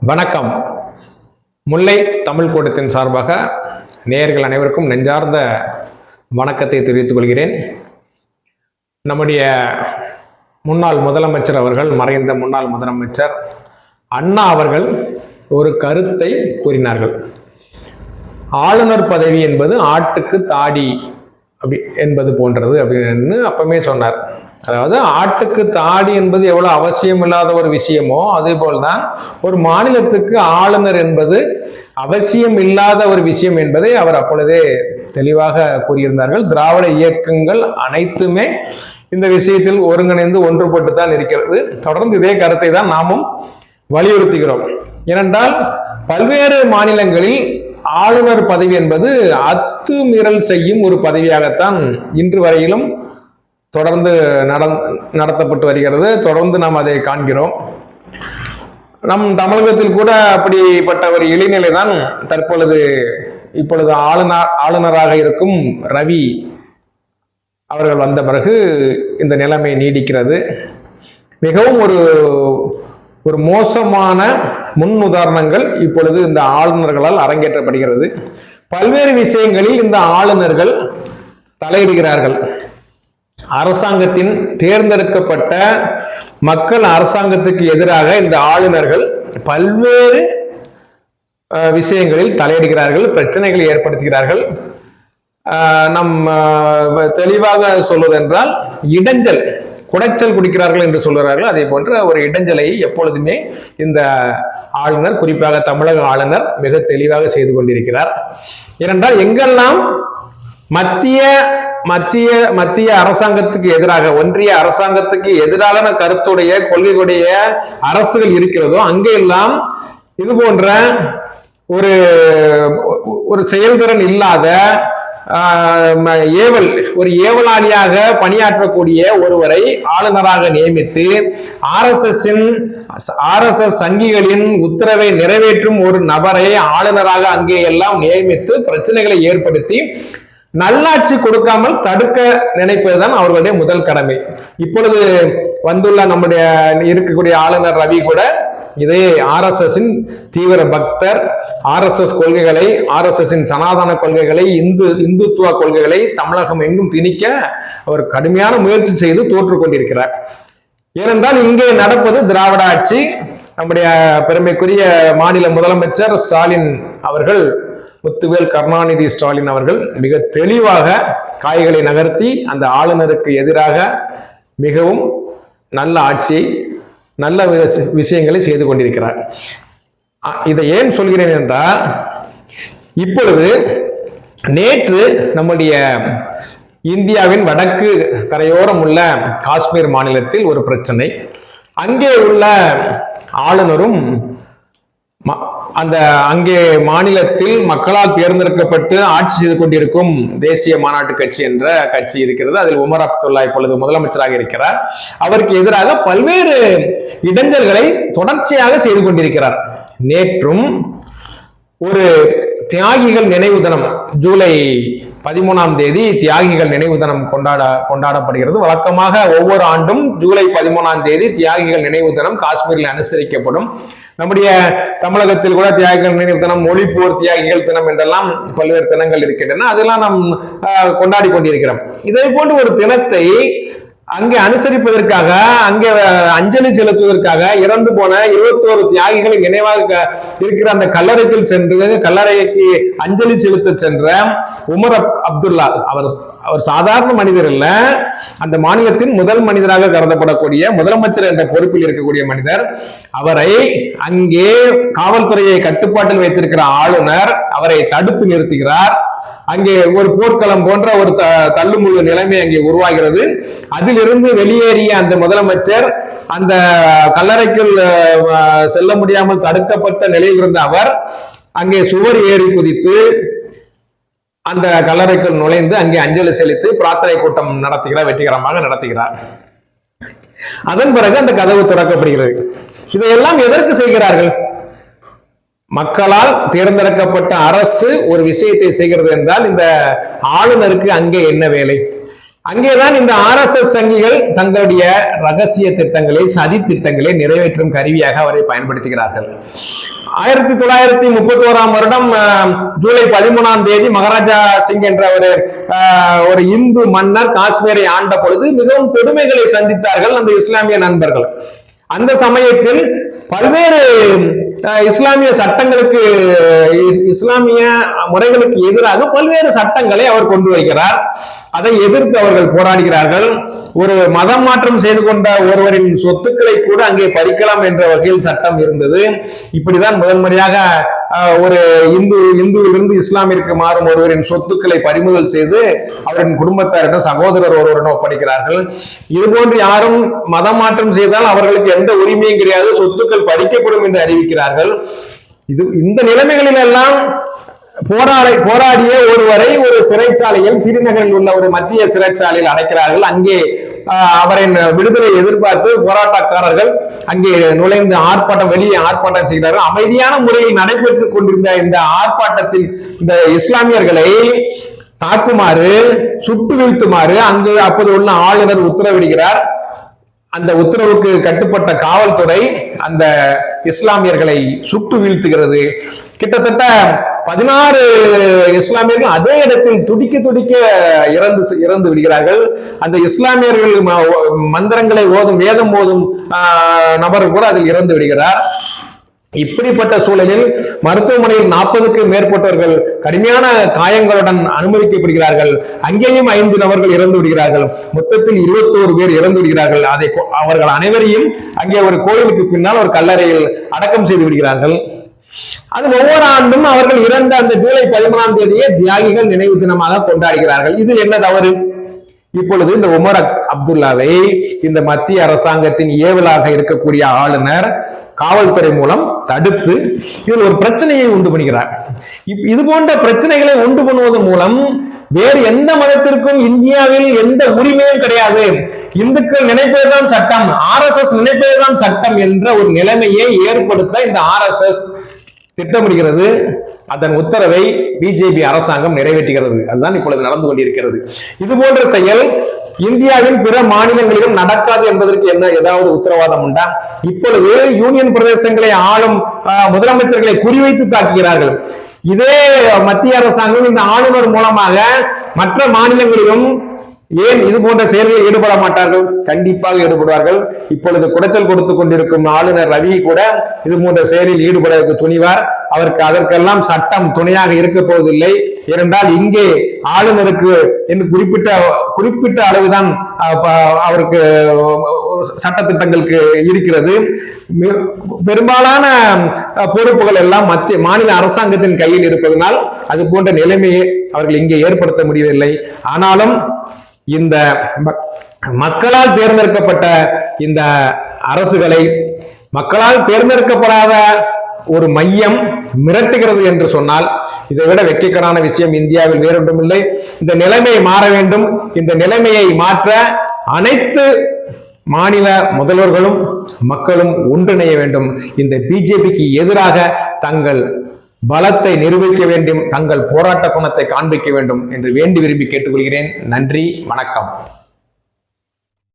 வணக்கம். முல்லை தமிழ் கூட்டத்தின் சார்பாக நேயர்கள் அனைவருக்கும் நெஞ்சார்ந்த வணக்கத்தை தெரிவித்துக் கொள்கிறேன். நம்முடைய முன்னாள் முதலமைச்சர் அவர்கள் மறைந்த முன்னாள் முதலமைச்சர் அண்ணா அவர்கள் ஒரு கருத்தை கூறினார்கள். ஆளுநர் பதவி என்பது ஆட்டுக்கு தாடி அப்படி என்பது போன்றது அப்படின்னு அப்பவுமே சொன்னார். அதாவது ஆட்டுக்கு தாடி என்பது எவ்வளவு அவசியம் இல்லாத ஒரு விஷயமோ அதே போல்தான் ஒரு மாநிலத்துக்கு ஆளுநர் என்பது அவசியம் இல்லாத ஒரு விஷயம் என்பதை அவர் அப்பொழுதே தெளிவாக கூறியிருந்தார்கள். திராவிட இயக்கங்கள் அனைத்துமே இந்த விஷயத்தில் ஒருங்கிணைந்து ஒன்றுபட்டு தான் இருக்கிறது. தொடர்ந்து இதே கருத்தை தான் நாமும் வலியுறுத்துகிறோம். ஏனென்றால் பல்வேறு மாநிலங்களில் ஆளுநர் பதவி என்பது அத்துமீறல் செய்யும் ஒரு பதவியாகத்தான் இன்று வரையிலும் தொடர்ந்து நட- நடத்தப்பட்டு வருகிறது. தொடர்ந்து நாம் அதை காண்கிறோம். நம் தமிழகத்தில் கூட அப்படிப்பட்ட ஒரு இளைநிலை தான் தற்பொழுது இப்பொழுது ஆளுநர் ஆளுநராக இருக்கும் ரவி அவர்கள் வந்த பிறகு இந்த நிலைமை நீடிக்கிறது. மிகவும் ஒரு ஒரு மோசமான முன் உதாரணங்கள் இப்பொழுது இந்த ஆளுநர்களால் அரங்கேற்றப்படுகிறது. பல்வேறு விஷயங்களில் இந்த ஆளுநர்கள் தலையிடுகிறார்கள். அரசாங்கத்தின் தேர்ந்தெடுக்கப்பட்ட மக்கள் அரசாங்கத்துக்கு எதிராக இந்த ஆளுநர்கள் பல்வேறு விஷயங்களில் தலையிடுகிறார்கள் பிரச்சனைகளை ஏற்படுத்துகிறார்கள். நம் தெளிவாக சொல்வதென்றால் இடைஞ்சல் குடைச்சல் குடிக்கிறார்கள் என்று சொல்கிறார்கள். அதே போன்ற ஒரு இடைஞ்சலை எப்பொழுதுமே இந்த ஆளுநர் குறிப்பாக தமிழக ஆளுநர் மிக தெளிவாக செய்து கொண்டிருக்கிறார். ஏனென்றால் எங்கெல்லாம் மத்திய மத்திய மத்திய அரசாங்கத்துக்கு எதிராக ஒன்றிய அரசாங்கத்துக்கு எதிரான கருத்துடைய கொள்கையுடைய அரசுகள் இருக்கிறதோ அங்கெல்லாம் இது போன்ற ஒரு ஒரு செயல்திறன் இல்லாத ஏவல் ஒரு ஏவலாளியாக பணியாற்றக்கூடிய ஒருவரை ஆளுநராக நியமித்து ஆர்எஸ்எஸ்ஸின் ஆர்எஸ்எஸ் சங்கிகளின் உத்தரவை நிறைவேற்றும் ஒரு நபரை ஆளுநராக அங்கே எல்லாம் நியமித்து பிரச்சனைகளை ஏற்படுத்தி நல்லாட்சி கொடுக்காமல் தடுக்க நினைப்பதுதான் அவர்களுடைய முதல் கடமை. இப்பொழுது வந்துள்ள நம்முடைய இருக்கக்கூடிய ஆளுநர் ரவி கூட இதே ஆர்எஸ்எஸ்ஸின் தீவிர பக்தர் ஆர்எஸ்எஸ் கொள்கைகளை ஆர்எஸ்எஸ்ஸின் சனாதன கொள்கைகளை இந்து இந்துத்துவ கொள்கைகளை தமிழகம் எங்கும் திணிக்க அவர் கடுமையான முயற்சி செய்து தோற்று கொண்டிருக்கிறார். ஏனென்றால் இங்கே நடப்பது திராவிட ஆட்சி. நம்முடைய பெருமைக்குரிய மாநில முதலமைச்சர் ஸ்டாலின் அவர்கள் முத்துவேல் கருணாநிதி ஸ்டாலின் அவர்கள் மிக தெளிவாக காய்களை நகர்த்தி அந்த ஆளுநருக்கு எதிராக மிகவும் நல்ல ஆட்சியை நல்ல விஷயங்களை செய்து கொண்டிருக்கிறார். இதை ஏன் சொல்கிறேன் என்றால் இப்பொழுது நேற்று நம்முடைய இந்தியாவின் வடக்கு கரையோரம் உள்ள காஷ்மீர் மாநிலத்தில் ஒரு பிரச்சனை. அங்கே உள்ள ஆளுநரும் அந்த அங்கே மாநிலத்தில் மக்களால் தேர்ந்தெடுக்கப்பட்டு ஆட்சி செய்து கொண்டிருக்கும் தேசிய மாநாட்டு கட்சி என்ற கட்சி இருக்கிறது. அதில் உமர் அப்துல்லா இப்பொழுது முதலமைச்சராக இருக்கிறார். அவருக்கு எதிராக பல்வேறு இடைஞ்சல்களை தொடர்ச்சியாக செய்து கொண்டிருக்கிறார். நேற்றும் ஒரு தியாகிகள் நினைவு தினம் ஜூலை பதிமூணாம் தேதி தியாகிகள் நினைவு தினம் கொண்டாட கொண்டாடப்படுகிறது. வழக்கமாக ஒவ்வொரு ஆண்டும் ஜூலை பதிமூணாம் தேதி தியாகிகள் நினைவு தினம் காஷ்மீரில் அனுசரிக்கப்படும். நம்முடைய தமிழகத்தில் கூட தியாகிகள் நினைவு தினம் மொழிப்போர் தியாகிகள் தினம் என்றெல்லாம் பல்வேறு தினங்கள் இருக்கின்றன. அதெல்லாம் நாம் கொண்டாடி கொண்டிருக்கிறோம். இதே போன்ற ஒரு தினத்தை அங்கே அனுசரிப்பதற்காக அங்கே அஞ்சலி செலுத்துவதற்காக இறந்து போன இருபத்தோரு தியாகிகள் நினைவாக இருக்கிற அந்த கல்லறைக்குள் சென்று கல்லறைக்கு அஞ்சலி செலுத்த சென்ற உமர் அப்துல்லா அவர் அவர் சாதாரண மனிதர் இல்ல அந்த மாநிலத்தின் முதல் மனிதராக கருதப்படக்கூடிய முதலமைச்சர் என்ற பொறுப்பில் இருக்கக்கூடிய மனிதர். அவரை அங்கே காவல்துறையை கட்டுப்பாட்டில் வைத்திருக்கிற ஆளுநர் அவரை தடுத்து நிறுத்துகிறார். அங்கே ஒரு போர்க்களம் போன்ற ஒரு த தள்ளுமுள்ளு நிலைமை அங்கே உருவாகிறது. அதிலிருந்து வெளியேறிய அந்த முதலமைச்சர் அந்த கல்லறைக்குள் செல்ல முடியாமல் தடுக்கப்பட்ட நிலையில் இருந்த அவர் அங்கே சுவர் ஏறி குதித்து அந்த கல்லறைக்குள் நுழைந்து அங்கே அஞ்சலி செலுத்தி பிரார்த்தனை கூட்டம் நடத்துகிறார் வெற்றிகரமாக நடத்துகிறார். அதன் பிறகு அந்த கதவு திறக்கப்படுகிறது. இதையெல்லாம் எதற்கு செய்கிறார்கள்? மக்களால் தேர்ந்தெடுக்கப்பட்ட அரசு ஒரு விஷயத்தை செய்கிறது என்றால் இந்த ஆளுநருக்கு அங்கே என்ன வேலை? அங்கேதான் இந்த ஆர்எஸ்எஸ் சங்கிகள் தங்களுடைய ரகசிய திட்டங்களை சதி திட்டங்களை நிறைவேற்றும் கருவியாக அவரை பயன்படுத்துகிறார்கள். ஆயிரத்தி தொள்ளாயிரத்தி முப்பத்தி ஓராம் வருடம் அஹ், ஜூலை பதிமூணாம் தேதி மகாராஜா சிங் என்ற ஒரு ஒரு இந்து மன்னர் காஷ்மீரை ஆண்ட பொழுது மிகவும் கொடுமைகளை சந்தித்தார்கள் அந்த இஸ்லாமிய நண்பர்கள். அந்த சமயத்தில் பல்வேறு இஸ்லாமிய சட்டங்களுக்கு இஸ்- இஸ்லாமிய முறைகளுக்கு எதிராக பல்வேறு சட்டங்களை அவர் கொண்டு வருகிறார். அதை எதிர்த்து அவர்கள் போராடுகிறார்கள். ஒரு மதம் மாற்றம் செய்து கொண்ட ஒருவரின் சொத்துக்களை கூட அங்கே பறிக்கலாம் என்ற வகையில் சட்டம் இருந்தது. இப்படிதான் முதன்முறையாக ஒரு இந்து இந்துவிலிருந்து இஸ்லாமிற்கு மாறும் ஒருவரின் சொத்துக்களை பறிமுதல் செய்து அவரின் குடும்பத்தாரிடம் சகோதரர் ஒருவரிடம் ஒப்படைக்கிறார்கள். இது போன்று யாரும் மதம் மாற்றம் செய்தால் அவர்களுக்கு எந்த உரிமையும் கிடையாது. சொத்துக்கள் பறிக்கப்படும் என்று அறிவிக்கிறார் இருக்கிறார்கள் இது இந்த நிலைமைகளிலெல்லாம் போராடி போராடிய ஒருவரை ஒரு சிறைச்சாலையில் சிறுநகரில் உள்ள ஒரு மத்திய சிறைச்சாலையில் அடைக்கிறார்கள். அங்கே அவரின் விடுதலை எதிர்பார்த்து போராட்டக்காரர்கள் அங்கே நுழைந்து ஆர்ப்பாட்டம் வெளியே ஆர்ப்பாட்டம் செய்கிறார்கள் அமைதியான முறையில் நடைபெற்றுக் கொண்டிருந்த இந்த ஆர்ப்பாட்டத்தில் இந்த இஸ்லாமியர்களை தாக்குமாறு சுட்டு வீழ்த்துமாறு அங்கு அப்போது உள்ள ஆளுநர் உத்தரவிடுகிறார். அந்த உத்தரவுக்கு கட்டுப்பட்ட காவல்துறை அந்த இஸ்லாமியர்களை சுட்டு வீழ்த்துகிறது. கிட்டத்தட்ட பதினாறு இஸ்லாமியர்கள் அதே இடத்தில் துடிக்க துடிக்க இறந்து இறந்து விடுகிறார்கள். அந்த இஸ்லாமியர்கள் ம- மந்திரங்களை ஓதும் வேதம் ஓதும் நபர் கூட அதில் இறந்து விடுகிறார். இப்படிப்பட்ட சூழலில் மருத்துவமனையில் நாற்பதுக்கு மேற்பட்டவர்கள் கடுமையான காயங்களுடன் அனுமதிக்கப்படுகிறார்கள். அங்கேயும் ஐந்து நபர்கள் இறந்து விடுகிறார்கள். மொத்தத்தில் இருபத்தோரு பேர் இறந்து விடுகிறார்கள். அதை அவர்கள் அனைவரையும் அங்கே ஒரு கோயிலுக்கு பின்னால் ஒரு கல்லறையில் அடக்கம் செய்து விடுகிறார்கள். அது ஒவ்வொரு ஆண்டும் அவர்கள் இறந்த அந்த ஜூலை பதிமூணாம் தேதியே தியாகிகள் நினைவு தினமாக கொண்டாடுகிறார்கள். இது என்ன தவறு? இப்பொழுது இந்த உமர் அப்துல்லாவை இந்த மத்திய அரசாங்கத்தின் ஏவலாக இருக்கக்கூடிய ஆளுநர் காவல்துறை மூலம் தடுத்து இதில் ஒரு பிரச்சனையை உண்டு பண்ணுகிறார். இப்- இது போன்ற பிரச்சனைகளை உண்டு பண்ணுவதன் மூலம் வேறு எந்த மதத்திற்கும் இந்தியாவில் எந்த உரிமையும் கிடையாது. இந்துக்கள் நினைப்பதுதான் சட்டம் ஆர்எஸ்எஸ் நினைப்பதுதான் சட்டம் என்ற ஒரு நிலைமையை ஏற்படுத்த இந்த ஆர்எஸ்எஸ் திட்டமிடுகிறது. அதன் உத்தரவை பிஜேபி அரசாங்கம் நிறைவேற்றுகிறது. அதுதான் இப்பொழுது நடந்து கொண்டிருக்கிறது. இது போன்ற செயல் இந்தியாவின் பிற மாநிலங்களிலும் நடக்காது என்பதற்கு என்ன ஏதாவது உத்தரவாதம் உண்டா? இப்பொழுது யூனியன் பிரதேசங்களை ஆளும் ஆஹ், முதலமைச்சர்களை குறிவைத்து தாக்குகிறார்கள். இதே மத்திய அரசாங்கம் இந்த ஆளுநர் மூலமாக மற்ற மாநிலங்களிலும் ஏன் இது போன்ற செயல்களில் ஈடுபட மாட்டார்கள்? கண்டிப்பாக ஈடுபடுவார்கள். இப்பொழுது குடைச்சல் கொடுத்து கொண்டிருக்கும் ஆளுநர் ரவி கூட இது போன்ற செயலில் ஈடுபட துணிவார். அவருக்கு அதற்கெல்லாம் சட்டம் துணையாக இருக்க போவதில்லை. ஏனென்றால் இங்கே ஆளுநருக்கு என்று குறிப்பிட்ட குறிப்பிட்ட அளவுதான் அவருக்கு சட்ட அவருக்கு சட்டத்திட்டங்களுக்கு இருக்கிறது. பெரும்பாலான பொறுப்புகள் எல்லாம் மத்திய மாநில அரசாங்கத்தின் கையில் இருப்பதனால் அது போன்ற நிலைமையை அவர்கள் இங்கே ஏற்படுத்த முடியவில்லை. ஆனாலும் இந்த மக்களால் தேர்ந்தெடுக்கப்பட்ட இந்த அரசுகளை மக்களால் தேர்ந்தெடுக்கப்படாத ஒரு மையம் மிரட்டுகிறது என்று சொன்னால் இதை விட வெட்கக்கடான விஷயம் இந்தியாவில் வேறொன்றுமில்லை இந்த நிலைமை மாற வேண்டும். இந்த நிலைமையை மாற்ற அனைத்து மாநில முதல்வர்களும் மக்களும் ஒன்றிணைய வேண்டும். இந்த பிஜேபிக்கு எதிராக தங்கள் பலத்தை நிரூபிக்க வேண்டும் தங்கள் போராட்ட குணத்தை காண்பிக்க வேண்டும் என்று வேண்டி விரும்பி கேட்டுக்கொள்கிறேன். நன்றி வணக்கம்.